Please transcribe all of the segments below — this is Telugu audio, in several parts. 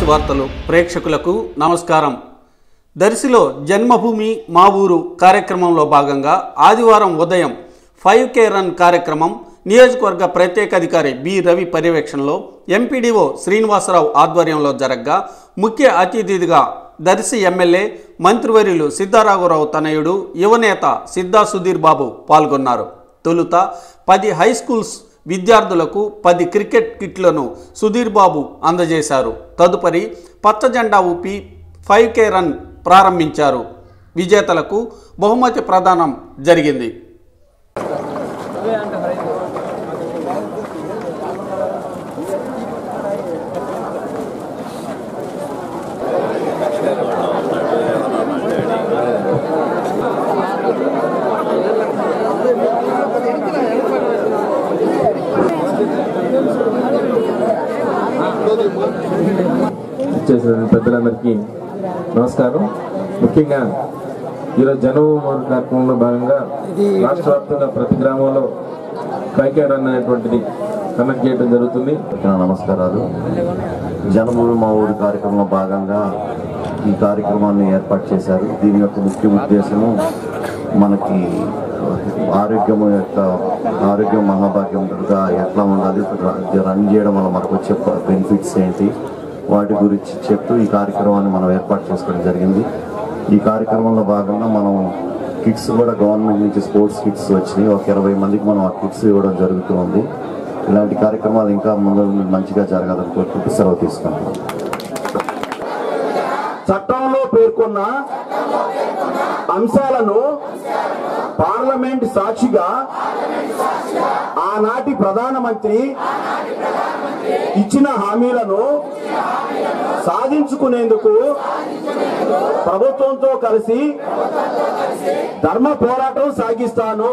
దర్శి వార్తలు ప్రేక్షకులకు నమస్కారం. దర్శిలో జన్మభూమి మా ఊరు కార్యక్రమంలో భాగంగా ఆదివారం ఉదయం ఫైవ్ కే రన్ కార్యక్రమం నియోజకవర్గ ప్రత్యేక అధికారి బి రవి పర్యవేక్షణలో ఎంపీడీఓ శ్రీనివాసరావు ఆధ్వర్యంలో జరగ్గా ముఖ్య అతిథిగా దర్శి ఎమ్మెల్యే మంత్రివర్యులు సిద్ధారాఘవరావు తనయుడు యువనేత సిద్ధా సుధీర్ బాబు పాల్గొన్నారు. తొలుత పది హై స్కూల్స్ విద్యార్థులకు పది క్రికెట్ కిట్లను సుధీర్ బాబు అందజేశారు. తదుపరి పచ్చ జెండా ఊపి ఫైవ్ కే రన్ ప్రారంభించారు. విజేతలకు బహుమతి ప్రదానం జరిగింది. చేసిన పెద్దలందరికీ నమస్కారం. ముఖ్యంగా ఈరోజు జనవరి కార్యక్రమంలో భాగంగా రాష్ట్ర వ్యాప్తంగా ప్రతి గ్రామంలో పైకేడ్ అనేటువంటిది కనెక్ట్ చేయడం జరుగుతుంది. నమస్కారాలు. జనభూమి మా ఊరి కార్యక్రమంలో భాగంగా ఈ కార్యక్రమాన్ని ఏర్పాటు చేశారు. దీని యొక్క ముఖ్య ఉద్దేశము మనకి ఆరోగ్యం యొక్క ఆరోగ్యం మహాభాగ్యం ఎట్లా ఉండాలి రన్ చేయడం వల్ల మనకు వచ్చే బెనిఫిట్స్ ఏంటి? వాటి గురించి చెప్తూ ఈ కార్యక్రమాన్ని మనం ఏర్పాటు చేసుకోవడం జరిగింది. ఈ కార్యక్రమంలో భాగంగా మనం కిట్స్ కూడా గవర్నమెంట్ నుంచి స్పోర్ట్స్ కిట్స్ వచ్చినాయి. ఒక ఇరవై మందికి మనం ఆ కిట్స్ ఇవ్వడం జరుగుతూ ఉంది. ఇలాంటి కార్యక్రమాలు ఇంకా ముందు మంచిగా జరగాలని కోరుకుంటూ సెలవు తీసుకుంటాం చట్టంలో పేర్కొన్న అంశాలను పార్లమెంట్ సాక్షిగా ఆనాటి ప్రధానమంత్రి ఇచ్చిన హామీలను సాధించుకునేందుకు ప్రభుత్వంతో కలిసి ధర్మ పోరాటం సాగిస్తాను.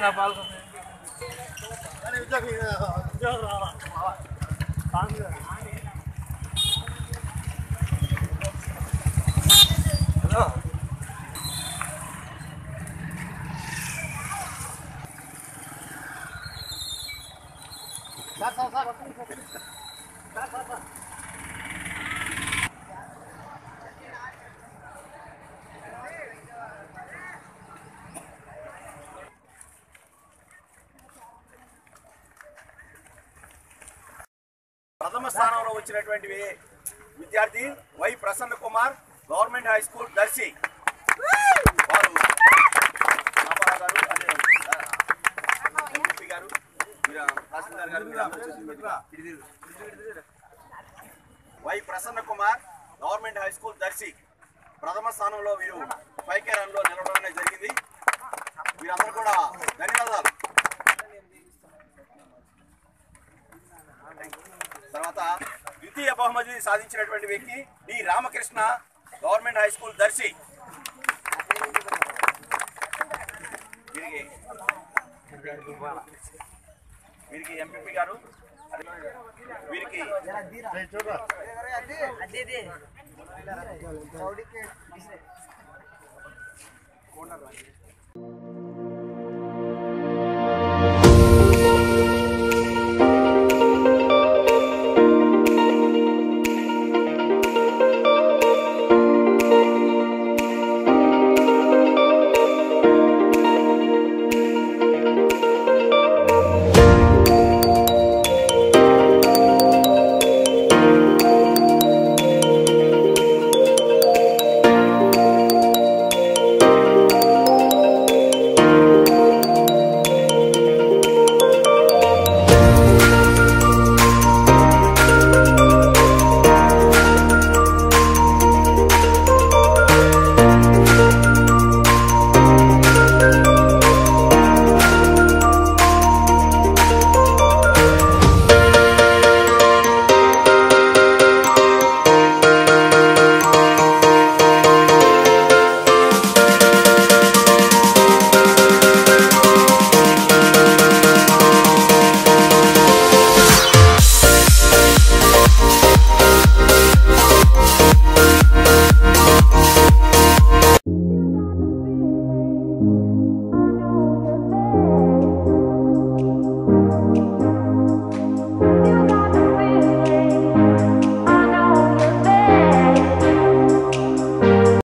nggak palsu No. ప్రథమ స్థానంలో వచ్చినటువంటి విద్యార్థి Y Prasanna Kumar government high school Darsi. వారు గారు గారు తహసీల్దార్ గారు Y Prasanna Kumar government high school Darsi. ప్రథమ స్థానంలో వీరు పైకే బహుమతి సాధించినటువంటి వ్యక్తి D. Ramakrishna government high school Darsi. వీరికి ఎంపీపీ గారు వీరికి